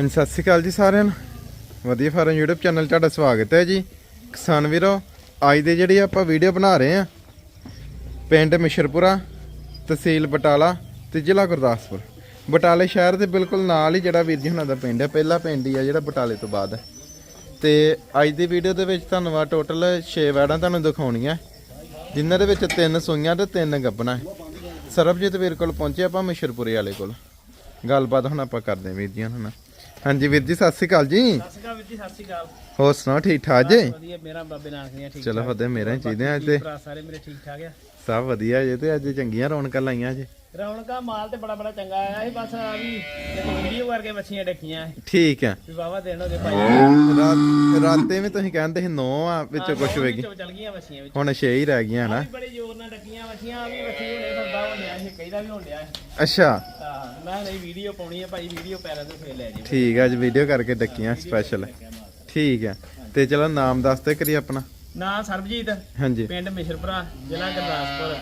ਹਾਂਜੀ, ਸਤਿ ਸ਼੍ਰੀ ਅਕਾਲ ਜੀ ਸਾਰਿਆਂ ਨੂੰ। ਵਧੀਆ ਫਾਰਮ YouTube ਚੈਨਲ ਤੁਹਾਡਾ ਸਵਾਗਤ ਹੈ ਜੀ। ਕਿਸਾਨ ਵੀਰੋ, ਅੱਜ ਦੇ ਜਿਹੜੀ ਆਪਾਂ ਵੀਡੀਓ ਬਣਾ ਰਹੇ ਆ ਪਿੰਡ ਮਿਸ਼ਰਪੁਰਾ, ਤਹਿਸੀਲ ਬਟਾਲਾ ਤੇ ਜ਼ਿਲ੍ਹਾ ਗੁਰਦਾਸਪੁਰ। ਬਟਾਲੇ ਸ਼ਹਿਰ ਦੇ ਬਿਲਕੁਲ ਨਾਲ ਹੀ ਜਿਹੜਾ ਵੀਰ ਜੀ ਹੁਣਾਂ ਦਾ ਪਿੰਡ ਹੈ, ਪਹਿਲਾ ਪਿੰਡ ਹੀ ਆ ਜਿਹੜਾ ਬਟਾਲੇ ਤੋਂ ਬਾਅਦ। ਹੈ। ਤੇ ਅੱਜ ਦੀ ਵੀਡੀਓ ਦੇ ਵਿੱਚ ਤੁਹਾਨੂੰ ਆ ਟੋਟਲ 6 ਵੈੜਾਂ ਤੁਹਾਨੂੰ ਦਿਖਾਉਣੀਆਂ। ਜਿਨ੍ਹਾਂ ਦੇ ਵਿੱਚ ਤਿੰਨ ਸੂਈਆਂ ਤੇ ਤਿੰਨ ਗੱਬਣਾ ਸਰਬਜੀਤ ਵੀਰ ਕੋਲ ਪਹੁੰਚੇ ਆਪਾਂ ਮਿਸ਼ਰਪੁਰੇ ਵਾਲੇ ਕੋਲ। ਗੱਲਬਾਤ ਹੁਣ ਆਪਾਂ ਕਰਦੇ ਹਾਂ ਵੀਰ ਜੀ ਹੁਣ ਹਾਂਜੀ ਵੀਰ ਜੀ ਸਤਿ ਸ਼੍ਰੀ ਅਕਾਲ ਜੀ। ਸਤਿ ਸ਼੍ਰੀ ਅਕਾਲ ਵੀਰ ਜੀ ਸਤਿ ਸ਼੍ਰੀ ਅਕਾਲ। ਹੋਰ ਸੁਣਾਓ ਠੀਕ ਠਾਕ ਜੀ? ਵਧੀਆ ਮੇਰਾ ਬਾਬੇ ਨਾਨਕ ਦੀਆਂ ਠੀਕ ਚਲੋ ਫਤਿਹ ਮੇਰਾ ਹੀ ਚਾਹੀਦੇ ਅੱਜ ਤੇ। ਭਰਾ ਸਾਰੇ ਮੇਰੇ ਠੀਕ ਠਾਕ ਆ। ਸਭ ਵਧੀਆ ਜੇ ਤੇ ਅੱਜ ਚੰਗੀਆਂ ਰੌਣਕਾਂ ਲਾਈਆਂ ਜੀ। ਰੌਣਕਾਂ ਮਾਲ ਤੇ ਬੜਾ ਬੜਾ ਚੰਗਾ ਆਇਆ ਸੀ ਬਸ ਆ ਵੀ ਵੀਡੀਓ ਕਰਕੇ ਮੱਛੀਆਂ ਡੱਕੀਆਂ। ਠੀਕ ਹੈ। ਵੀ ਵਾਵਾ ਦੇਣ ਹੋਗੇ ਭਾਈ। ਰਾਤ ਰਾਤੇ ਵੀ ਤੁਸੀਂ ਕਹਿੰਦੇ ਸੀ ਨੌ ਆ ਵਿੱਚੋਂ ਕੁਝ ਵੇਗੀ ਵਿੱਚੋਂ ਚੱਲ ਗਈਆਂ ਮੱਛੀਆਂ ਵਿੱਚ। ਹੁਣ 6 ਹੀ ਰਹਿ ਗਈਆਂ ਨਾ। ਬੜੇ ਜ਼ੋਰ ਨਾਲ ਡੱਕੀਆਂ ਮੱਛੀਆਂ ਆ ਵੀ ਮੱਛੀ ਹੁਣੇ ਸੌਦਾ ਹੋ ਗਿਆ ਸੀ ਕਈਦਾ ਵੀ ਹੋਣ ਡਿਆ ਅੱਛਾ। ਹਾਂ ਮੈਂ ਨਹੀਂ ਵੀਡੀਓ ਪਾਉਣੀ ਹੈ ਭਾਈ ਵੀਡੀਓ ਪੈਰਾਂ ਤੇ ਫੇਰ ਲੈ ਜਿਓ ਠੀਕ ਹੈ ਅੱਜ ਵੀਡੀਓ ਕਰਕੇ ਡੱਕੀਆਂ ਸਪੈਸ਼ਲ ਠੀਕ ਹੈ ਤੇ ਚਲੋ ਨਾਮ ਦੱਸ ਤੇ ਕਰੀ ਆਪਣਾ। ਨਾਂ ਸਰਬਜੀਤ। ਹਾਂਜੀ। ਪਿੰਡ ਮਿਸ਼ਰਪੁਰਾ ਜ਼ਿਲ੍ਹਾ ਗੁਰਦਾਸਪੁਰ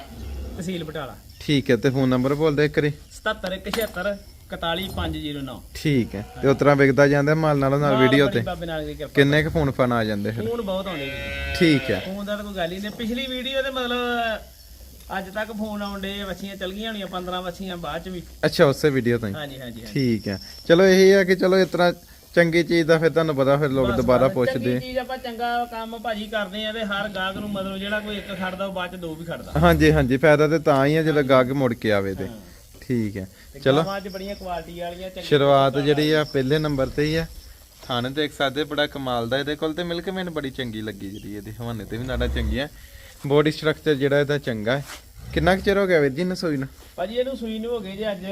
ਤਹਿਸੀਲ ਬਟਾਲਾ। ਠੀਕ ਹੈ ਤੇ ਫੋਨ ਨੰਬਰ ਬੋਲ ਦੇ ਕਰੀ 77 41509 ਠੀਕ ਹੈ ਤੇ ਉਤਰਾ ਵਿਕਦਾ ਜਾਂਦਾ ਮਾਲ ਨਾਲੋਂ ਨਾਲ ਵੀਡੀਓ ਤੇ। ਬਾਬੇ ਨਾਨਕ ਦੀ ਕਿਰਪਾ ਕਿੰਨੇ ਕੁ ਫੋਨ ਫਾਨ ਆ ਜਾਂਦੇ ਫਿਰ? ਫੋਨ ਬਹੁਤ ਆਉਂਦੇ ਜੀ। ਠੀਕ ਹੈ। ਫੋਨ ਦਾ ਤਾਂ ਕੋਈ ਗੱਲ ਹੀ ਨਹੀਂ। ਪਿਛਲੀ ਵੀਡੀਓ ਤੇ ਮਤਲਬ ਅੱਜ ਤੱਕ ਫੋਨ ਆਉਂਦੇ ਵੱਛੀਆਂ ਚਲ ਗਈਆਂ ਹੋਣੀਆਂ 15 ਵੱਛੀਆਂ ਬਾਅਦ ਚ ਵੀ। ਅੱਛਾ ਉਸੇ ਵੀਡੀਓ ਤੋਂ ਹੀ। ਹਾਂਜੀ ਹਾਂਜੀ ਹਾਂਜੀ। ਠੀਕ ਹੈ। ਚਲੋ ਇਹ ਹੈ ਕਿ ਚਲੋ ਇਸ ਤਰ੍ਹਾਂ ਚੰਗੀ ਚੀਜ਼ ਦਾ ਫਿਰ ਤੁਹਾਨੂੰ ਪਤਾ ਫਿਰ ਲੋਕ ਬਸ ਦੁਬਾਰਾ ਬਸ ਪੁੱਛਦੇ। ਚੰਗੀ ਚੀਜ਼ ਆਪਾਂ ਚੰਗਾ ਕੰਮ ਭਾਜੀ ਕਰਦੇ ਆ ਤੇ ਹਰ ਗਾਹਕ ਨੂੰ ਮਤਲਬ ਜਿਹੜਾ ਕੋਈ ਇੱਕ ਖੜਦਾ ਉਹ ਬਾਅਦ ਚ ਦੋ ਵੀ ਖੜਦਾ। ਹਾਂਜੀ ਹਾਂਜੀ ਫਾਇਦਾ ਤੇ ਤਾਂ ਹੀ ਹੈ ਜਦੋਂ ਗਾਹਕ ਮੁੜ ਕੇ ਆਵੇ ਤੇ। ਠੀਕ ਹੈ। ਤੇ ਚਲੋ। ਗਾਵਾਂ ਅੱਜ ਬੜੀਆਂ ਕੁਆਲਿਟੀ ਵਾਲੀਆਂ ਚੰਗੀਆਂ ਸ਼ੁਰੂਆਤ ਜਿਹੜੀ ਆ ਪਹਿਲੇ ਨੰਬਰ ਤੇ ਹੀ ਆ। ਥਾਣੇ ਦੇਖ ਸਕਦੇ ਬੜਾ ਕਮਾਲ ਦਾ ਇਹਦੇ ਕੋਲ ਤੇ ਮਿਲਕ ਮੈਨ ਬੜੀ ਚੰਗੀ ਲੱਗੀ ਜਿਹੜੀ ਇਹਦੇ ਹਵਾਨੇ ਤੇ ਵੀ ਨਾੜਾ ਚੰਗੀਆਂ। ਬੋਡੀ ਸਟਰਕਚਰ ਜਿਹੜਾ ਇਹਦਾ ਚੰਗਾ ਹੈ। ਕਿੰਨਾ ਕੁ ਚਿਰ ਹੋ ਗਿਆ ਵੀਰ ਜੀ ਨਸੋਈ ਨੂੰ? ਭਾਜੀ ਇਹਨੂੰ ਸੂਈ ਨੂੰ ਹੋ ਗਏ ਜੀ ਅੱਜ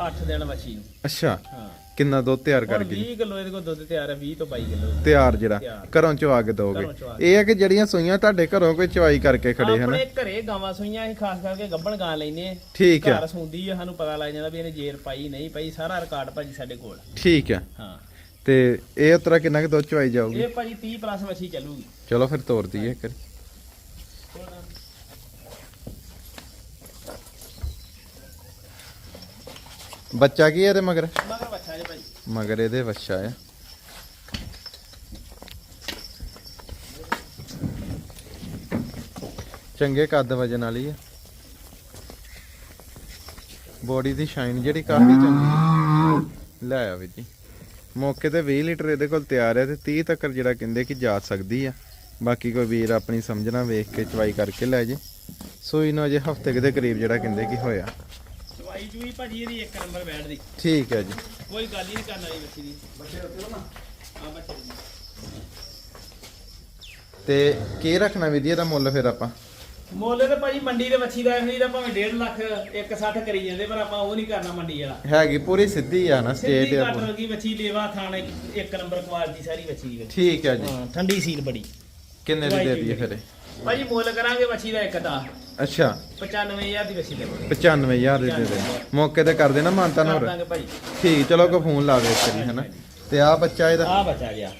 8 ਦਿਨ ਵੱਛੀ ਨੂੰ। ਅੱਛਾ। ਹਾਂ। ਕਿੰਨਾ ਦੁੱਧ ਤਿਆਰ ਕਰ ਗਈ 20 ਕਿਲੋ ਇਹਦੇ ਕੋਲ ਦੁੱਧ ਤਿਆਰ ਹੈ 20 ਤੋਂ 22 ਕਿਲੋ ਤਿਆਰ ਜਿਹੜਾ। ਘਰੋਂ ਚਵਾ ਕੇ ਦੋਗੇ ਘਰੋਂ ਚਵਾ ਇਹ ਹੈ ਕਿ ਜਿਹੜੀਆਂ ਸੂਈਆਂ ਤੁਹਾਡੇ ਘਰੋਂ ਕੋਈ ਚਵਾਈ ਕਰਕੇ ਖੜੇ ਹਨ? ਆਪਣੇ ਘਰੇ ਗਾਵਾਂ ਸੂਈਆਂ ਅਸੀਂ ਖਾਸ ਕਰਕੇ ਗੱਬਣ ਗਾਂ ਲੈਨੇ ਆ। ਠੀਕ ਹੈ ਘਰ ਸੁੰਦੀ ਆ ਸਾਨੂੰ ਪਤਾ ਲੱਗ ਜਾਂਦਾ ਵੀ ਇਹਨੇ ਜੇਰ ਪਾਈ ਨਹੀਂ ਪਾਈ ਸਾਰਾ ਰਿਕਾਰਡ ਭਾਜੀ ਸਾਡੇ ਕੋਲ। ਠੀਕ ਹੈ ਹਾਂ। ਤੇ ਇਹ ਉਤਰਾ ਕਿੰਨਾ ਕੁ ਦੁੱਧ ਚਵਾਈ ਜਾਊਗੀ? ਇਹ ਭਾਜੀ 30 ਪਲੱਸ ਮੱਛੀ ਚੱਲੂਗੀ। ਚਲੋ ਫਿਰ ਤੋਰ ਦਈਏ ਇੱਕ ਵਾਰੀ। ਬੱਚਾ ਕੀ ਹੈ ਇਹਦੇ ਮਗਰ? ਮਗਰ ਬੱਚਾ ਜੇ ਭਾਜੀ ਮਗਰ ਇਹਦੇ ਬੱਚਾ ਆ। ਚੰਗੇ ਕੱਦ ਵਜਨ ਵਾਲੀ ਆ। ਬੋਡੀ ਦੀ ਸ਼ਾਈਨ ਜਿਹੜੀ ਕਾਫੀ ਚੰਗੀ। ਲੈ ਆ ਵੀ ਜੀ। ਮੌਕੇ ਤੇ 20 ਲੀਟਰ ਇਹਦੇ ਕੋਲ ਤਿਆਰ ਹੈ ਤੇ 30 ਤੱਕ ਜਿਹੜਾ ਕਹਿੰਦੇ ਕਿ ਜਾ ਸਕਦੀ ਆ। ਬਾਕੀ ਕੋਈ ਵੀਰ ਆਪਣੀ ਸਮਝਣਾ ਵੇਖ ਕੇ ਚਵਾਈ ਕਰਕੇ ਲੈ ਜੇ। ਸੋਈ ਨੂੰ ਅਜੇ ਹਫ਼ਤੇ ਦੇ ਕਰੀਬ ਜਿਹੜਾ ਕਹਿੰਦੇ ਕਿ ਹੋਇਆ। ਦਵਾਈ ਜੂਈ ਭਾਜੀ ਇਹਦੀ ਇੱਕ ਨੰਬਰ ਬੈਠ ਦੀ। ਠੀਕ ਹੈ ਜੀ। ਕੋਈ ਗੱਲ ਹੀ ਨਹੀਂ ਕਰਨ ਵਾਲੀ ਬੱਚੀ ਦੀ। ਬੱਚੇ ਉੱਤੇ ਨਾ ਆ ਬੱਚੇ ਦੀ। ਤੇ ਕੀ ਰੱਖਣਾ ਵੀਰ ਜੀ ਇਹਦਾ ਮੁੱਲ ਫਿਰ ਆਪਾਂ? ਮੁੱਲ ਤੇ ਭਾਜੀ ਮੰਡੀ ਦੇ ਬੱਚੀ ਦਾ ਇਹੀ ਦਾ ਭਾਵੇਂ 1.5 ਲੱਖ 160 ਕਰੀ ਜਾਂਦੇ ਪਰ ਆਪਾਂ ਉਹ ਨਹੀਂ ਕਰਨਾ ਮੰਡੀ ਵਾਲਾ। ਹੈਗੀ ਪੂਰੀ ਸਿੱਧੀ ਆ ਨਾ ਸਟੇਟ ਸਿੱਧੀ ਪੂਰੀ। ਲੱਗੀ ਬੱਚੀ ਦੇਵਾ ਖਾਣਾ ਇੱਕ ਨੰਬਰ ਕੁਆਲਿਟੀ ਸਾਰੀ ਬੱਚੀ ਦੀ। ਠੀਕ ਹੈ ਜੀ। ਹਾਂ ਠੰਡੀ ਸੀਲ ਬੜੀ। ਕਿੰਨੇ ਦੀ ਦੇ ਦਈਏ ਫਿਰ ਇਹ? ਭਾਜੀ ਮੁੱਲ ਕਰਾਂਗੇ ਬੱਚੀ ਦਾ ਇੱਕ ਦਾ ਅੱਛਾ। 95000 ਦੀ ਬੱਚੀ ਦੇ 95000 ਦੇ ਦੇ ਦੇ। ਮੌਕੇ ਤੇ ਕਰ ਦੇਣਾ ਮਾਨਤਾ ਕਰ ਹੋਰ ਦਾਂਗੇ ਭਾਜੀ। ਠੀਕ ਚਲੋ ਕੋ ਫੋਨ ਲਾ ਦੇ ਇੱਕ ਵਾਰੀ ਹਨਾ ਤੇ ਆ ਬੱਚਾ ਇਹਦਾ। ਆ ਬਚਾ ਗਿਆ।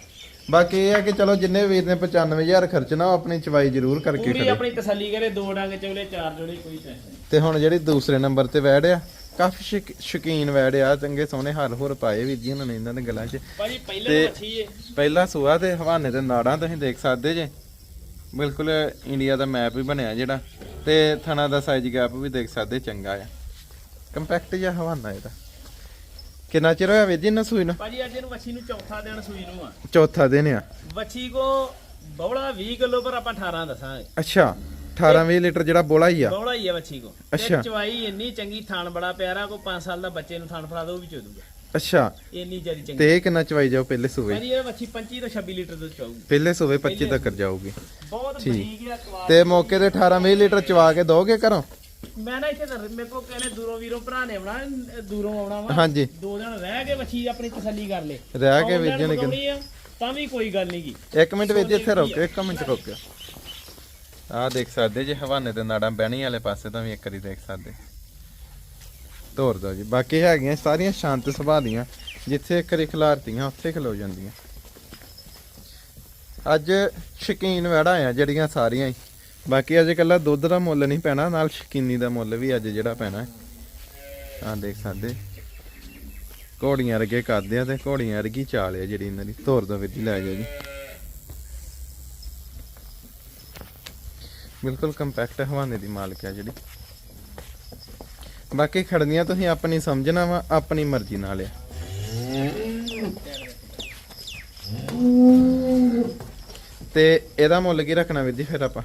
ਬਾਕੀ ਇਹ ਹੈ ਕਿ ਚਲੋ ਜਿੰਨੇ ਵੀਰ ਨੇ 95000 ਖਰਚਣਾ ਉਹ ਆਪਣੀ ਚਵਾਈ ਜ਼ਰੂਰ ਕਰਕੇ ਪੂਰੀ ਖੜੇ। ਆਪਣੀ ਤਸੱਲੀ ਕਰੇ ਦੋ ਡੰਗ ਚੋਲੇ ਚਾਰ ਜੋੜੇ ਕੋਈ ਟੈਨਸ਼ਨ ਨਹੀਂ। ਤੇ ਹੁਣ ਜਿਹੜੀ ਦੂਸਰੇ ਨੰਬਰ ਤੇ ਵੈੜ ਆ ਕਾਫੀ ਸ਼ੌਕ- ਸ਼ੌਕੀਨ ਵੈੜ ਆ ਚੰਗੇ ਸੋਹਣੇ ਹਰ ਹੋਰ ਪਾਏ ਵੀਰ ਜੀ ਉਹਨਾਂ ਨੇ ਇਹਨਾਂ ਦੇ ਗਲਾਂ 'ਚ। ਭਾਜੀ ਪਹਿਲੇ ਤੇ- ਮੱਛੀ ਏ। ਪਹਿਲਾ ਸੂਆ ਤੇ ਹਵਾਨੇ ਤੇ ਨਾੜਾਂ ਤੁਸੀਂ ਦੇਖ ਸਕਦੇ ਜੇ। ਬਿਲਕੁਲ ਇੰਡੀਆ ਦਾ ਮੈਪ ਵੀ ਬਣਿਆ ਜਿਹੜਾ ਤੇ ਥਣਾ ਦਾ ਸਾਈਜ਼ ਗੈਪ ਵੀ ਦੇਖ ਸਕਦੇ ਚੰਗਾ ਆ। ਕੰਪੈਕਟ ਜਿਹਾ ਹਵਾਨਾ ਇਹਦਾ। ਕਿੰਨਾ ਚਿਰ ਹੋਇਆ ਵੀਰ ਜੀ ਇਹਨਾਂ ਸੂਈ ਨੂੰ? ਭਾਜੀ ਅੱਜ ਇਹਨੂੰ ਮੱਛੀ ਨੂੰ ਚੌਥਾ ਦਿਨ ਸੂਈ ਨੂੰ ਆ। ਚੌਥਾ ਦਿਨ ਆ। ਮੱਛੀ ਕੋ ਬੌਲਾ 20 ਕਿਲੋ ਪਰ ਆਪਾਂ 18 ਦੱਸਾਂਗੇ। ਅੱਛਾ 18 20 ਲੀਟਰ ਜਿਹੜਾ ਬੋਲਾ ਹੀ ਆ। ਬੌਲਾ ਹੀ ਆ ਮੱਛੀ ਕੋ। ਅੱਛਾ। ਚਵਾਈ ਇੰਨੀ ਚੰਗੀ ਥਣ ਬੜਾ ਪਿਆਰਾ ਕੋ 5 ਸਾਲ ਦਾ ਬੱਚੇ ਨੂੰ ਥਣ ਫੜਾ ਦੋ ਉਹ ਵੀ ਚੋ ਦੂਗਾ। ਅੱਛਾ। ਇੰਨੀ ਜਿਆਦੀ ਚੰਗੀ। ਤੇ ਇਹ ਕਿੰਨਾ ਚਵਾਈ ਜਾਓ ਪਹਿਲੇ ਸੂਏ ਭਾਜੀ ਇਹ ਮੱਛੀ 25 ਤੋਂ 26 ਲੀਟਰ ਦੁੱਧ ਚਾਊਗੀ ਪਹਿਲੇ ਸੂਏ 25 ਤੱਕ ਜਾਊਗੀ। ਬਹੁਤ ਠੀਕ। ਬਰੀਕ ਆ ਕਵਾਲ ਤੇ ਮੌਕੇ ਤੇ 18 20 ਲੀਟਰ ਚਵਾ ਕੇ ਦੋਗੇ ਘਰੋਂ? ਮੈਂ ਨਾ ਇੱਥੇ ਤਾਂ ਮੇਰੇ ਕੋ ਕਹਿੰਦੇ ਦੂਰੋਂ ਵੀਰੋਂ ਭਰਾ ਨੇ ਆਉਣਾ ਅਹ ਦੂਰੋਂ ਆਉਣਾ ਵਾ। ਹਾਂਜੀ। ਦੋ ਦਿਨ ਰਹਿ ਕੇ ਮੱਛੀ ਆਪਣੀ ਤਸੱਲੀ ਕਰ ਲੇ। ਰਹਿ ਕੇ ਨੇ ਮੰਗਾਉਣੀ ਆ, ਤਾਂ ਵੀ ਕੋਈ ਗੱਲ ਨਹੀਂ ਗੀ ਇੱਕ ਮਿੰਟ ਵਿੱਚ ਇੱਥੇ ਰੁਕ ਇੱਕ ਮਿੰਟ ਰੁਕ। ਆਹ ਦੇਖ ਸਕਦੇ ਜੇ ਹਵਾਨੇ ਤੇ ਨਾੜਾਂ ਬਹਿਣੀ ਵਾਲੇ ਪਾਸੇ ਤੋਂ ਵੀ ਇੱਕ ਵਾਰੀ ਦੇਖ ਸਕਦੇ। ਤੋਰ ਦੋ ਜੀ। ਬਾਕੀ ਹੈਗੀਆਂ ਸਾਰੀਆਂ ਸ਼ਾਂਤ ਸੁਭਾਅ ਦੀਆਂ। ਜਿੱਥੇ ਇੱਕ ਖਿਲਾਰਤੀਆਂ, ਉੱਥੇ ਖਲੋ ਜਾਂਦੀਆਂ। ਅੱਜ ਸ਼ਕੀਨ ਵੜਾ ਆ ਜਿਹੜੀਆਂ ਸਾਰੀਆਂ ਹੀ। ਬਾਕੀ ਅੱਜ ਕੱਲਾ ਦੁੱਧ ਦਾ ਮੁੱਲ ਨਹੀਂ ਪੈਣਾ, ਨਾਲ ਸ਼ਕੀਨੀ ਦਾ ਮੁੱਲ ਵੀ ਅੱਜ ਜਿਹੜਾ ਪੈਣਾ। ਹੈ ਆਹ ਦੇਖ ਸਕਦੇ। ਘੋੜੀਆਂ ਰਗੇ ਕਰਦੇ ਆ ਤੇ ਘੋੜੀਆਂ ਵਰਗੀ ਚਾਲ ਆ ਜਿਹੜੀ ਇਹਨਾਂ ਦੀ। ਤੋਰ ਦੋ ਵੀਰ ਲੈ ਜਾਓ ਜੀ। ਬਿਲਕੁਲ ਕੰਪੈਕਟ ਹਵਾਨੇ ਦੀ ਮਾਲਕ ਹੈ ਜਿਹੜੀ। ਬਾਕੀ ਖੜਨੀਆਂ ਤੁਸੀਂ ਆਪਣੀ ਸਮਝਣਾ ਵਾ ਆਪਣੀ ਮਰਜ਼ੀ ਨਾਲ ਆ। ਤੇ ਇਹਦਾ ਮੁੱਲ ਕੀ ਰੱਖਣਾ ਵੀਰ ਜੀ ਫਿਰ ਆਪਾਂ?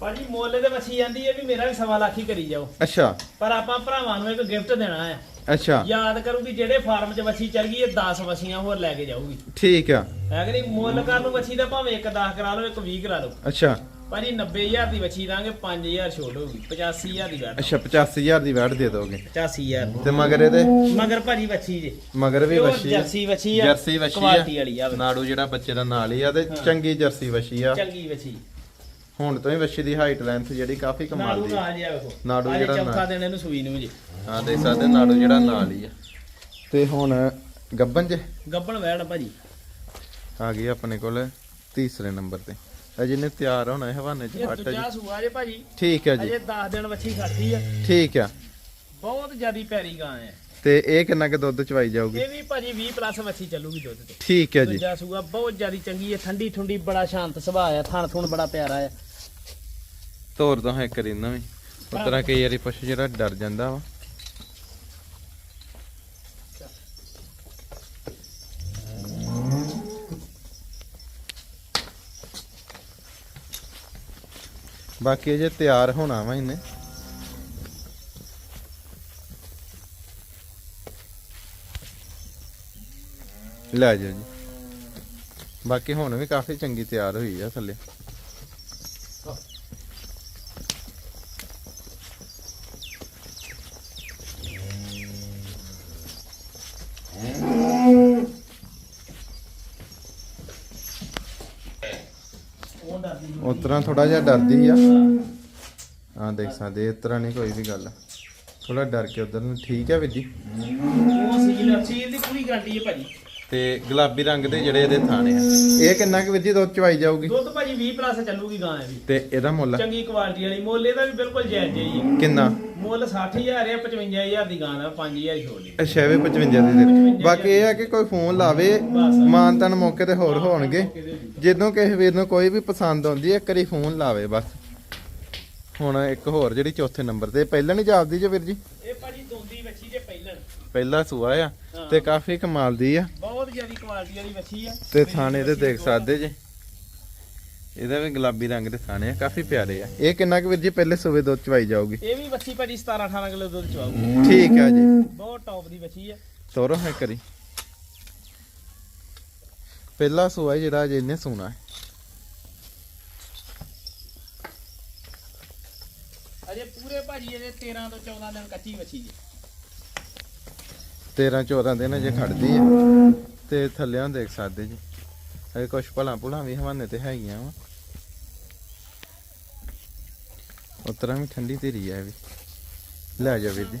ਭਾਜੀ ਮੁੱਲ ਤੇ ਵਛੀ ਜਾਂਦੀ ਹੈ ਵੀ ਮੇਰਾ ਵੀ ਸਵਾ ਲੱਖ ਹੀ ਕਰੀ ਜਾਓ। ਅੱਛਾ। ਪਰ ਆਪਾਂ ਭਰਾਵਾਂ ਨੂੰ ਇੱਕ ਗਿਫਟ ਦੇਣਾ ਹੈ ਅੱਛਾ। ਯਾਦ ਕਰੋ ਵੀ ਜਿਹੜੇ ਫਾਰਮ 'ਚ ਵਛੀ ਚਲ ਗਈ ਇਹ 10 ਵਛੀਆਂ ਹੋਰ ਲੈ ਕੇ ਜਾਊਗੀ। ਠੀਕ ਆ। ਹੈ ਕਿ ਨਹੀਂ? ਮੁੱਲ ਕਰ ਲਓ ਵਛੀ ਦਾ ਭਾਵੇਂ ਇੱਕ 10 ਕਰਾ ਲਓ ਇੱਕ 20 ਕਰਾ ਲਓ। ਅੱਛਾ। ਭਾਜੀ 90000 ਦੀ ਵਛੀ ਦਾਂਗੇ 5000 ਛੋੜ ਹੋਊਗੀ 85000 ਦੀ ਵੈਟ ਅੱਛਾ 85000 ਦੀ ਵੈਟ ਦੇ ਦੋਗੇ। 85000 ਤੇ ਮਗਰ ਇਹਦੇ? ਮਗਰ ਭਾਜੀ ਵਛੀ ਜੇ। ਮਗਰ ਵੀ ਆ। ਜਰਸੀ ਵਛੀ ਆ ਜਰਸੀ ਵਸ਼ੀ ਕੁਆਲਿਟੀ ਆ ਵਾਲੀ ਆ ਨਾੜੂ ਜਿਹੜਾ ਬੱਚੇ ਦਾ ਨਾਲ ਹੀ ਆ ਤੇ। ਚੰਗੀ ਜਰਸੀ ਵਸ਼ੀ ਆ। ਚੰਗੀ ਵਛੀ। ਹੁਣ ਤੋਂ ਹੀ ਵਸ਼ੀ ਦੀ ਹਾਈਟ ਲੈਂਥ ਜਿਹੜੀ ਕਾਫੀ ਕਮਾਲ ਦੀ ਨਾੜੂ ਜਿਹੜਾ ਚੌਥਾ ਨਾਲ। ਦਿਨ ਇਹਨੂੰ ਸੂਈ ਨੂੰ ਜੀ। ਹਾਂ ਦੇਖ ਸਕਦੇ ਨਾੜੂ ਜਿਹੜਾ ਨਾਲ ਹੀ ਆ। ਤੇ ਹੁਣ ਗੱਬਨ ਚ ਗੱਬਣ ਵੈੜ ਭਾਜੀ। ਆ ਗਈ ਆਪਣੇ ਕੋਲ ਤੀਸਰੇ ਨੰਬਰ ਤੇ। ਅਜੇ ਨੇ ਤਿਆਰ ਹੋਣਾ ਹੈ ਹਵਾਨੇ ਚ ਇਹ ਦੂਜਾ ਜੀ ਸੂਆ ਜੇ ਭਾਜੀ। ਠੀਕ ਹੈ ਜੀ। ਅਜੇ 10 ਦਿਨ ਵੱਛੀ ਖੜਦੀ ਆ। ਠੀਕ ਆ। ਬਹੁਤ ਜ਼ਿਆਦੀ ਪੈਰੀ ਗਾਂ ਹੈ। ਤੇ ਇਹ ਕਿੰਨਾ ਕੁ ਦੁੱਧ ਚਵਾਈ ਜਾਊਗੀ? ਇਹ ਵੀ ਭਾਜੀ 20 ਪਲੱਸ ਵੱਛੀ ਚੱਲੂਗੀ ਦੁੱਧ ਤੇ। ਠੀਕ ਹੈ ਜੀ। ਦੂਜਾ ਸੂਆ ਬਹੁਤ ਜ਼ਿਆਦੀ ਚੰਗੀ ਹੈ। ਠੰਡੀ ਠੁੰਡੀ ਬੜਾ ਸ਼ਾਂਤ ਸੁਭਾਅ ਆ ਥਣ ਥੁਣ ਬੜਾ ਪਿਆਰਾ ਹੈ। ਤੋਰ ਦੋ ਹੈ ਕਰੀ ਨਾ ਵੀ। ਉਤਰਾ ਕਈ ਵਾਰੀ ਪਸ਼ੂ ਜਿਹੜਾ ਡਰ ਜਾਂਦਾ ਵਾ। ਬਾਕੀ ਅਜੇ ਤਿਆਰ ਹੋਣਾ ਵਾ ਇਹਨੇ। ਲੈ ਜਾਓ ਜੀ। ਬਾਕੀ ਹੁਣ ਵੀ ਕਾਫੀ ਚੰਗੀ ਤਿਆਰ ਹੋਈ ਆ ਥੱਲੇ। ਤਰ੍ਹਾਂ ਥੋੜਾ ਜਿਹਾ ਡਰਦੀ ਆ। ਹਾਂ। ਹਾਂ ਦੇਖ ਸਕਦੇ ਇਸ ਤਰ੍ਹਾਂ ਨਹੀਂ ਕੋਈ ਵੀ ਗੱਲ। ਥੋੜਾ ਡਰ ਕੇ ਉਧਰ ਨੂੰ ਠੀਕ ਹੈ ਵੀਰ ਜੀ ਉਹ ਸੀਲ ਸੀਲ ਦੀ ਪੂਰੀ ਗਾਰੰਟੀ ਹੈ ਭਾਜੀ ਤੇ ਗੁਲਾਬੀ ਰੰਗ ਦੇ ਜਿਹੜੇ ਇਹਦੇ ਥਾਣੇ ਆ। ਇਹ ਕਿੰਨਾ ਕੁ ਜੀ ਦੁੱਧ ਚਵਾਈ ਜਾਊਗੀ? ਦੁੱਧ ਭਾਜੀ 20 ਪਲੱਸ ਚੱਲੂਗੀ ਗਾਂ ਇਹ ਵੀ। ਤੇ ਇਹਦਾ ਮੁੱਲ? ਚੰਗੀ ਕੁਆਲਿਟੀ ਵਾਲੀ। ਮੁੱਲ ਇਹਦਾ ਵੀ ਬਿਲਕੁਲ ਜਾਇਜ਼ ਹੀ ਹੈ ਕਿੰਨਾ? ਮੁੱਲ 60000 ਹੈ 55000 ਦੀ ਗਾਂ ਦਾ 5000 ਛੋੜ ਅੱਛਾ ਵੀ 55 ਦੀ ਦੇ ਬਾਕੀ ਇਹ ਆ ਕਿ ਕੋਈ ਫੋਨ ਲਾਵੇ। ਮਾਨਤਨ ਮੌਕੇ ਤੇ ਹੋਰ ਹੋਣਗੇ। ਜਦੋਂ ਕਿਸੇ ਵੀਰ ਨੂੰ ਕੋਈ ਵੀ ਪਸੰਦ ਆਉਂਦੀ ਹੈ ਇੱਕ ਵਾਰੀ ਫੋਨ ਲਾਵੇ ਬਸ। ਹੁਣ ਇੱਕ ਹੋਰ ਜਿਹੜੀ ਚੌਥੇ ਨੰਬਰ ਤੇ ਪਹਿਲਾਂ ਨਹੀਂ ਜਾਪਦੀ ਜੇ ਵੀਰ ਜੀ? ਇਹ ਭਾਜੀ ਦੋਂਦੀ ਵੱਛੀ ਜੇ ਪਹਿਲਣ ਪਹਿਲਾ ਸੂਆ ਆ ਤੇ ਕਾਫੀ ਕਮਾਲ ਦੀ ਆ। ਬਹੁਤ ਜ਼ਿਆਦੀ ਕੁਆਲਿਟੀ ਵਾਲੀ ਵੱਛੀ ਆ। ਤੇ ਥਾਣੇ ਤੇ ਦੇਖ ਸਕਦੇ ਜੇ। ਇਹਦਾ ਵੀ ਗੁਲਾਬੀ ਰੰਗ ਦੇ ਥਾਣੇ ਆ ਕਾਫੀ ਪਿਆਰੇ ਆ। ਇਹ ਕਿੰਨਾ ਕੁ ਵੀਰ ਜੀ ਪਹਿਲੇ ਸੂਵੇ ਦੁੱਧ ਚਵਾਈ ਜਾਊਗੀ? ਇਹ ਵੀ ਵੱਛੀ ਭਾਜੀ 17 18 ਕਿਲੋ ਦੁੱਧ ਚਵਾਉਗੀ ਠੀਕ ਆ ਜੀ। ਬਹੁਤ ਟੌਪ ਦੀ ਵੱਛੀ ਆ। ਤੋਰੋ ਹੈ ਕਰੀ। ਪਹਿਲਾ ਸੂਆ ਜਿਹੜਾ ਅਜੇ ਇਹਨੇ ਸੂਣਾ ਹੈ। ਅਜੇ ਪੂਰੇ ਭਾਜੀ ਅਜੇ 13 ਤੋਂ 14 ਦਿਨ ਕੱਚੀ ਵੱਛੀ ਜੀ 13 14 ਦਿਨ ਅਜੇ ਖੜਦੀ ਆ ਤੇ ਥੱਲਿਆਂ ਦੇਖ ਸਕਦੇ ਜੀ। ਅਜੇ ਕੁਛ ਭਲਾ ਭੁਲਾ ਵੀ ਹਵਾਨੇ ਤੇ ਹੈਗੀਆਂ ਵਾ। ਉਤਰਾਂ ਵੀ ਠੰਡੀ ਧੀਰੀ ਆ ਵੀ। ਲੈ ਜਾ ਵੀਰ ਜੀ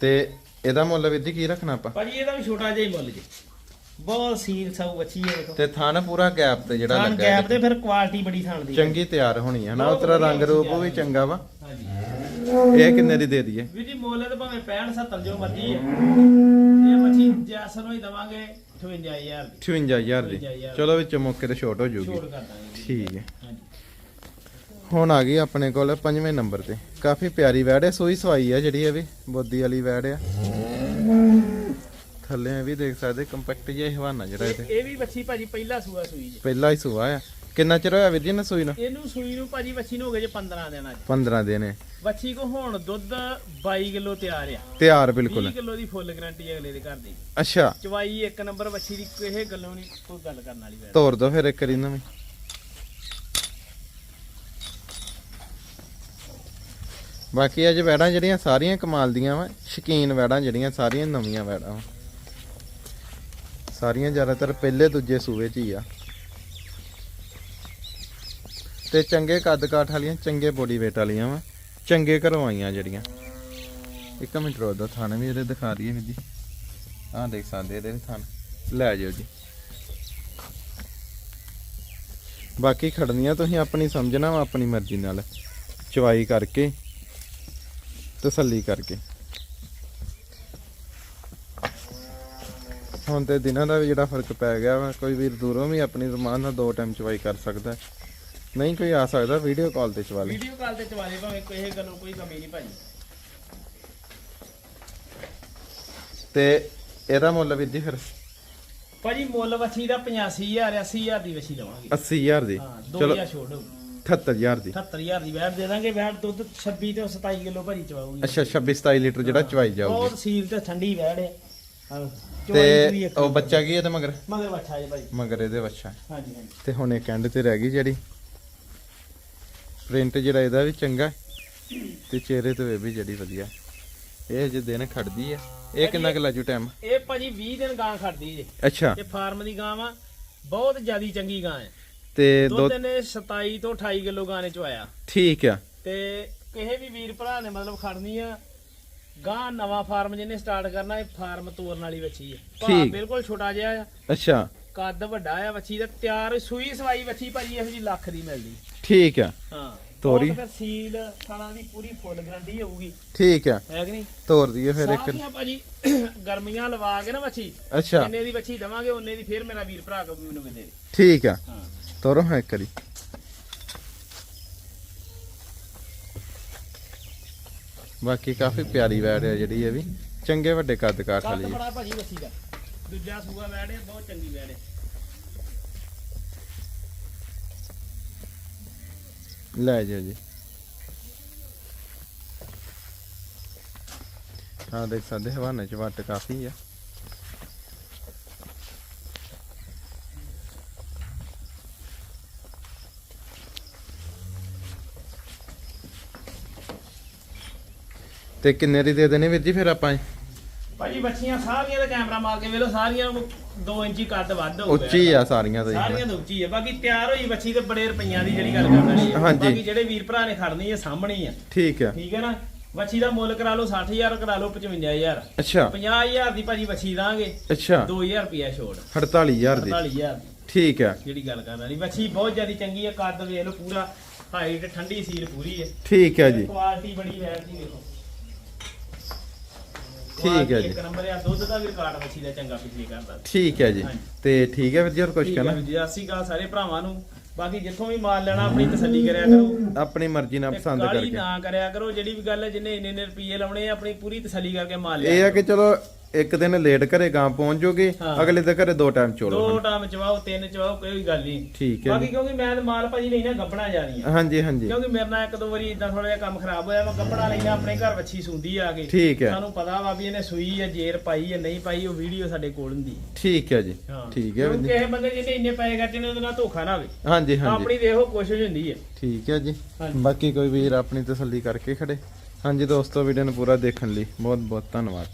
ਤੇ ਇਹਦਾ ਮੁੱਲ ਵੀਰ ਜੀ ਕੀ ਰੱਖਣਾ ਆਪਾਂ? ਭਾਜੀ ਇਹਦਾ ਵੀ ਛੋਟਾ ਜਿਹਾ ਹੀ ਮੁੱਲ ਜੀ। ਬਹੁਤ ਸੀਲ ਸਭ ਵੱਛੀ ਹੈ ਦੇਖੋ। ਤੇ ਥਾਨ ਪੂਰਾ ਗੈਪ ਤੇ ਜਿਹੜਾ ਥਾਣ ਲੱਗਾ ਗੈਪ ਹੈ ਤੇ ਫਿਰ ਕੁਆਲਿਟੀ ਬੜੀ ਥਾਣ ਦੀ ਚੰਗੀ ਤਿਆਰ ਹੋਣੀ ਹੈ ਨਾ ਉਤਰਾ ਰੰਗ ਰੂਪ ਵੀ ਚੰਗਾ ਵਾ। ਹਾਂਜੀ। ਇਹ ਕਿੰਨੇ ਦੀ ਦੇ ਦਈਏ? ਵੀਰ ਜੀ ਮੁੱਲ ਤਾਂ ਭਾਵੇਂ 65 70 ਜੋ ਮਰਜ਼ੀ ਹੈ। ਇਹ ਵੱਛੀ ਜੈਸਨ ਹੋਈ ਦਵਾਂਗੇ 58000 ਦੀ। 58000 ਦੀ। 58,000 ਚਲੋ ਵਿੱਚ ਮੌਕੇ ਤੇ ਛੋਟ ਹੋ ਛੋੜ ਜਾਊਗੀ ਕਰ ਦਾਂਗੇ। ਜੀ। ਠੀਕ ਹੈ। ਹੁਣ ਆ ਗਈ ਆਪਣੇ ਕੋਲ ਪੰਜਵੇਂ ਨੰਬਰ ਤੇ। ਕਾਫੀ ਪਿਆਰੀ ਵੈੜ ਹੈ ਸੋਈ ਸਵਾਈ ਆ ਜਿਹੜੀ ਇਹ ਵੀ ਬੋਦੀ ਵਾਲੀ ਵੈੜ ਆ। ਥੱਲੇ ਵੀ ਦੇਖ ਸਕਦੇ ਕੰਪੈਕਟ ਜਿਹਾ ਹਵਾਨਾ ਜਿਹੜਾ ਇਹ ਇਹ ਵੀ ਵੱਛੀ ਭਾਜੀ ਪਹਿਲਾ ਸੂਆ ਸੂਈ ਜੀ। ਪਹਿਲਾ ਹੀ ਸੂਆ ਆ। ਕਿੰਨਾ ਚਿਰ ਹੋਇਆ ਵੀਰ ਜੀ ਨਾ ਸੂਈ ਨੂੰ? ਇਹਨੂੰ ਸੂਈ ਨੂੰ ਭਾਜੀ ਵੱਛੀ ਨੂੰ ਹੋ ਗਏ ਜੇ 15 ਦਿਨ ਅੱਜ 15 ਦਿਨ ਹੈ। ਵੱਛੀ ਕੋ ਹੁਣ ਦੁੱਧ 22 ਕਿਲੋ ਤਿਆਰ ਆ। ਤਿਆਰ 20 ਬਿਲਕੁਲ ਕਿਲੋ ਦੀ ਫੁੱਲ ਗਾਰੰਟੀ ਅਗਲੇ ਦੇ ਘਰ ਦੀ। ਅੱਛਾ। ਚਵਾਈ ਇੱਕ ਨੰਬਰ ਵੱਛੀ ਦੀ ਕਿਸੇ ਗੱਲੋਂ ਨਹੀਂ ਕੋਈ ਗੱਲ ਕਰਨ ਵਾਲੀ ਤੋਰ ਦੋ ਫਿਰ ਇੱਕ ਵਾਰੀ ਨਵੀਂ ਬਾਕੀ ਅੱਜ ਵੈੜਾਂ ਜਿਹੜੀਆਂ ਸਾਰੀਆਂ ਕਮਾਲ ਦੀਆਂ ਵਾ, ਸ਼ਕੀਨ ਵੈੜਾਂ ਜਿਹੜੀਆਂ, ਸਾਰੀਆਂ ਨਵੀਆਂ ਵੈੜਾਂ ਵਾ। ਸਾਰੀਆਂ ਜ਼ਿਆਦਾਤਰ ਪਹਿਲੇ ਦੂਜੇ ਸੂਬੇ 'ਚ ਹੀ ਆ। ਤੇ ਚੰਗੇ ਕੱਦ ਕਾਠ ਵਾਲੀਆਂ, ਚੰਗੇ ਬੋਡੀ weight ਵਾਲੀਆਂ ਵਾ, ਚੰਗੇ ਘਰੋਂ ਆਈਆਂ ਜਿਹੜੀਆਂ। ਇੱਕ ਮਿੰਟ ਰੋ ਦੋ ਥਾਣੇ ਵੀ ਇਹਦੇ ਦਿਖਾ ਰਹੀ ਹੈ ਵੀਰ ਜੀ। ਆਹ ਦੇਖ ਸਕਦੇ ਇਹਦੇ ਵੀ ਥਾਣ। ਲੈ ਜਾਓ ਜੀ। ਬਾਕੀ ਖੜਨੀਆਂ ਤੁਸੀਂ ਆਪਣੀ ਸਮਝਣਾ ਵਾ, ਆਪਣੀ ਮਰਜ਼ੀ ਨਾਲ। ਚਵਾਈ ਕਰਕੇ ਤਸੱਲੀ ਕਰਕੇ। ਹੁਣ ਤੇ ਦਿਨਾਂ ਦਾ ਵੀ ਜਿਹੜਾ ਫ਼ਰਕ ਪੈ ਗਿਆ ਵਾ ਕੋਈ ਵੀਰ ਦੂਰੋਂ ਵੀ ਆਪਣੀ ਰਮਾਨ ਨਾਲ ਦੋ ਟਾਈਮ ਚਵਾਈ ਕਰ ਸਕਦਾ। ਨਹੀਂ ਕੋਈ ਆ ਸਕਦਾ ਵੀਡੀਓ ਕਾਲ ਤੇ ਚਵਾ ਲੇ। ਵੀਡੀਓ ਕਾਲ ਤੇ ਚਵਾਲੇ ਭਾਵੇਂ ਕੋਈ ਇਹ ਗੱਲੋਂ ਕੋਈ ਕਮੀ ਨਹੀਂ ਭਾਜੀ। ਤੇ ਇਹਦਾ ਮੁੱਲ ਵੀਰ ਜੀ ਫਿਰ? ਭਾਜੀ ਮੁੱਲ ਵੱਛੀ ਦਾ 85000 80000 ਦੀ ਵੱਛੀ ਲਵਾਂਗੇ। 80000 ਦੀ। ਹਾਂ ਚਲੋ। 2000 ਛੋੜ ਹੋਊ। 78000 ਦੀ। 78000 ਦੀ ਵੈਟ ਦੇ ਦਾਂਗੇ। ਵੈਟ ਦੁੱਧ 26 ਤੋਂ 27 ਕਿਲੋ ਭਾਜੀ ਚਵਾਉਗੀ ਅੱਛਾ 26 27 ਲੀਟਰ ਜਿਹੜਾ ਚਵਾਈ ਜਾਊਗੀ। ਬਹੁਤ ਸੀਲ ਤੇ ਠੰਡੀ ਵੈਟ ਹੈ। ਹਾਂ ਤੇ ਚਵਾਈ ਵੀ ਇੱਕ ਉਹ ਬੱਚਾ ਕੀ ਹੈ ਤੇ ਮਗਰ? ਮਗਰ ਬੱਠਾ ਜੀ ਭਾਜੀ ਮਗਰ ਇਹਦੇ ਬੱਚਾ। ਹਾਂਜੀ ਹਾਂਜੀ। ਤੇ ਹੁਣ ਇੱਕ ਐਂਡ ਤੇ ਰਹਿ ਗਈ ਜਿਹੜੀ। ਪ੍ਰਿੰਟ ਜਿਹੜਾ ਇਹਦਾ ਵੀ ਚੰਗਾ ਹੈ। ਤੇ ਚਿਹਰੇ ਤੇ ਵੀ ਜਿਹੜੀ ਵਧੀਆ ਹੈ। ਇਹ ਜੇ ਦਿਨ ਖੜਦੀ ਹੈ। ਇਹ ਕਿੰਨਾ ਕੁ ਲਾਜੂ ਟਾਈਮ ਇਹ ਭਾਜੀ 20 ਦਿਨ ਗਾਂ ਖੜਦੀ ਜੇ। ਅੱਛਾ। ਇਹ ਫਾਰਮ ਦੀ ਗਾਂ ਵਾ। ਬਹੁਤ ਜਿਆਦੀ ਚੰਗੀ ਗਾਂ ਹੈ। ਤੇ ਦੁੱਧ ਦੁੱਧ ਨੇ 27 ਤੋਂ 28 ਕਿਲੋ ਗਾਂ ਨੇ ਚਵਾਇਆ ਠੀਕ ਆ। ਤੇ ਕਿਸੇ ਵੀ ਵੀਰ ਭਰਾ ਨੇ ਮਤਲਬ ਖੜਨੀ ਆ ਗਾਂ ਨਵਾਂ ਫਾਰਮ ਜਿਹਨੇ ਸਟਾਰਟ ਕਰਨਾ ਇਹ ਫਾਰਮ ਤੋਰਨ ਵਾਲੀ ਵੱਛੀ ਹੈ ਭਾਅ ਠੀਕ। ਬਿਲਕੁਲ ਛੋਟਾ ਜਿਹਾ ਆ। ਅੱਛਾ। ਕੱਦ ਵੱਡਾ ਆ ਵੱਛੀ ਦਾ ਤਿਆਰ ਸੂਈ ਸਵਾਈ ਵੱਛੀ ਭਾਜੀ ਇਹੋ ਜੀ ਲੱਖ ਦੀ ਮਿਲਦੀ। ਠੀਕ ਆ। ਹਾਂ। ਤੋਰੀ? ਫਿਰ ਸੀਲ ਖਾਣਾ ਦੀ ਪੂਰੀ ਫੁੱਲ ਗਰੰਟੀ ਹੋਊਗੀ। ਠੀਕ ਆ। ਹੈ ਕਿ ਨਹੀਂ? ਤੋਰ ਦਈਏ ਫਿਰ ਇੱਕ। ਸਾਰੀਆਂ ਭਾਜੀ ਗਰਮੀਆਂ ਲਵਾ ਕੇ ਨਾ ਵੱਛੀ ਅੱਛਾ। ਜਿੰਨੇ ਦੀ ਵੱਛੀ ਦਵਾਂਗੇ ਉਹਨੇ ਦੀ ਫਿਰ ਮੇਰਾ ਵੀਰ ਭਰਾ ਕੋ ਮੈਨੂੰ ਦੇ। ਠੀਕ ਆ। ਹਾਂ। ਤੋਰੋ ਹਾਂ ਇੱਕ ਵਾਰੀ ਬਾਕੀ ਕਾਫੀ ਪਿਆਰੀ ਵੈੜ ਹੈ ਜਿਹੜੀ ਇਹ ਵੀ। ਚੰਗੇ ਵੱਡੇ ਕੱਦ ਕਾਠ ਵਾਲੀ ਹੈ। ਬੜਾ ਭਾਜੀ ਵੱਛੀ ਦਾ। ਦੂਜਾ ਸੂਆ ਵੈੜ ਹੈ ਬਹੁਤ ਚੰਗੀ ਵੈੜ ਹੈ ਲੈ ਜਾਓ ਜੀ। ਹਾਂ ਦੇਖ ਸਕਦੇ ਹਵਾਨੇ ਚ ਵੱਟ ਕਾਫੀ ਆ। ਤੇ ਕਿੰਨੇ ਦੀ ਦੇ ਦੇਣੀ ਵੀਰ ਜੀ ਫਿਰ ਆਪਾਂ ਇਹ? ਭਾਜੀ ਬੱਚੀਆਂ ਸਾਰੀਆਂ ਦਾ ਕੈਮਰਾ ਮਾਰ ਕੇ ਵੇਲੋ ਸਾਰੀਆਂ 2 ਇੰਚੀ ਕੱਦ ਵੱਧ ਹੋਊਗਾ। ਉੱਚੀ ਆ ਸਾਰੀਆਂ ਤਾਂ ਸਾਰੀਆਂ ਤਾਂ ਉੱਚੀ ਹੈ ਬਾਕੀ ਤਿਆਰ ਹੋਈ ਬੱਚੀ ਤੇ ਬੜੇ ਰੁਪਈਆਂ ਦੀ ਜਿਹੜੀ ਗੱਲ ਕਰਦਾ ਨਹੀਂ ਹਾਂਜੀ। ਬਾਕੀ ਜਿਹੜੇ ਵੀਰ ਭਰਾ ਨੇ ਖੜਨੀ ਹੈ ਸਾਹਮਣੇ ਹੀ ਆ। ਠੀਕ ਆ। ਠੀਕ ਹੈ ਨਾ? ਬੱਚੀ ਦਾ ਮੁੱਲ ਕਰਾ ਲਓ 60000 ਕਰਾ ਲਓ 55000 ਅੱਛਾ। 50000 ਦੀ ਭਾਜੀ ਬੱਚੀ ਦਾਂਗੇ। ਅੱਛਾ। 2000 ਰੁਪਿਆ ਛੋੜ 48000 ਦੀ। 48000 ਦੀ। ਠੀਕ ਆ। ਜਿਹੜੀ ਗੱਲ ਕਰਦਾ ਨਹੀਂ ਬੱਚੀ ਬਹੁਤ ਜ਼ਿਆਦਾ ਚੰਗੀ ਹੈ ਕੱਦ ਵੇਖ ਲਓ ਪੂਰਾ ਹਾਈਟ ਠੰਡੀ ਸੀਲ ਪੂਰੀ ਹੈ ਠੀਕ ਹੈ ਜੀ। ਕੁਆਲਿਟੀ ਬੜੀ ਵੈਰ ਦੀ ਵੇਖੋ। ਠੀਕ ਹੈ ਜੀ। ਇੱਕ ਨੰਬਰ ਆ ਦੁੱਧ ਦਾ ਵੀ ਰਿਕਾਰਡ ਬੱਚੀ ਦਾ ਚੰਗਾ ਪਿਛਲੀ ਕਰਦਾ ਠੀਕ ਹੈ ਜੀ। ਤੇ ਠੀਕ ਹੈ ਵੀਰ ਜੀ ਹੋਰ ਕੁਝ ਠੀਕ ਹੈ ਕਹਿਣਾ? ਜੀ ਅਸੀਂ ਕਾ ਸਾਰੇ ਭਰਾਵਾਂ ਨੂੰ। ਬਾਕੀ ਜਿੱਥੋਂ ਵੀ ਮਾਲ ਲੈਣਾ ਆਪਣੀ ਤਸੱਲੀ ਕਰਿਆ ਕਰੋ। ਆਪਣੀ ਮਰਜ਼ੀ ਨਾਲ ਪਸੰਦ ਕਰਕੇ। ਨਾ ਕਰਿਆ ਕਰੋ ਜਿਹੜੀ ਵੀ ਗੱਲ ਹੈ ਜਿਹਨੇ ਇੰਨੇ ਇੰਨੇ ਰੁਪਏ ਲਾਉਣੇ ਆ ਆਪਣੀ ਪੂਰੀ ਤਸੱਲੀ ਕਰਕੇ ਮਾਲ ਇਹ ਲਿਆ ਆ ਕਿ ਚਲੋ ਇੱਕ ਦਿਨ ਲੇਟ ਘਰੇ ਗਾਂ ਪਹੁੰਚ ਜੋਗੇ। ਅਗਲੇ ਦੇ ਘਰੇ ਦੋ ਟਾਈਮ ਚੋਲੋ ਦੋ ਟਾਈਮ ਚਵਾਓ ਤਿੰਨ ਚਵਾਓ ਕੋਈ ਗੱਲ ਨਹੀਂ। ਠੀਕ ਹੈ ਬਾਕੀ ਕਿਉਂਕਿ ਮੈਂ ਤਾਂ ਮਾਲ ਭਾਜੀ ਲੈਣਾ ਗੱਬਣਾ ਜਾਣੀਆਂ। ਹਾਂਜੀ ਹਾਂਜੀ। ਕਿਉਂਕਿ ਮੇਰੇ ਨਾਲ ਇੱਕ ਦੋ ਵਾਰੀ ਇਦਾਂ ਥੋੜਾ ਜਿਹਾ ਕੰਮ ਖਰਾਬ ਹੋਇਆ ਮੈਂ ਗੱਬਣਾ ਲੈਣਾ ਆਪਣੇ ਘਰ ਵੱਛੀ ਸੁੰਦੀ ਆ ਕੇ। ਠੀਕ ਹੈ। ਸਾਨੂੰ ਪਤਾ ਵਾ ਵੀ ਇਹਨੇ ਸੂਈ ਹੈ ਜੇਰ ਪਾਈ ਹੈ ਨਹੀਂ ਪਾਈ ਉਹ ਵੀਡੀਓ ਸਾਡੇ ਕੋਲ ਹੁੰਦੀ। ਠੀਕ ਹੈ ਜੀ। ਠੀਕ ਹੈ ਕਿਉਂਕਿ ਕਿਸੇ ਬੰਦੇ ਜਿਹਨੇ ਇੰਨੇ ਪੈਸੇ ਖਰਚੇ ਨੇ ਉਹਦੇ ਨਾਲ ਧੋਖਾ ਨਾ ਹੋਵੇ। ਹਾਂਜੀ ਹਾਂਜੀ। ਆਪਣੀ ਦੇਖੋ ਕੋਸ਼ਿਸ਼ ਹੁੰਦੀ ਹੈ ਠੀਕ ਹੈ ਜੀ। ਬਾਕੀ ਕੋਈ ਵੀਰ ਆਪਣੀ ਤਸੱਲੀ ਕਰਕੇ ਖੜੇ। ਹਾਂਜੀ ਦੋਸਤੋ ਵੀਡੀਓ ਨੂੰ ਪੂਰਾ ਦੇਖਣ ਲਈ ਬਹੁਤ ਬਹੁਤ ਧੰਨਵਾਦ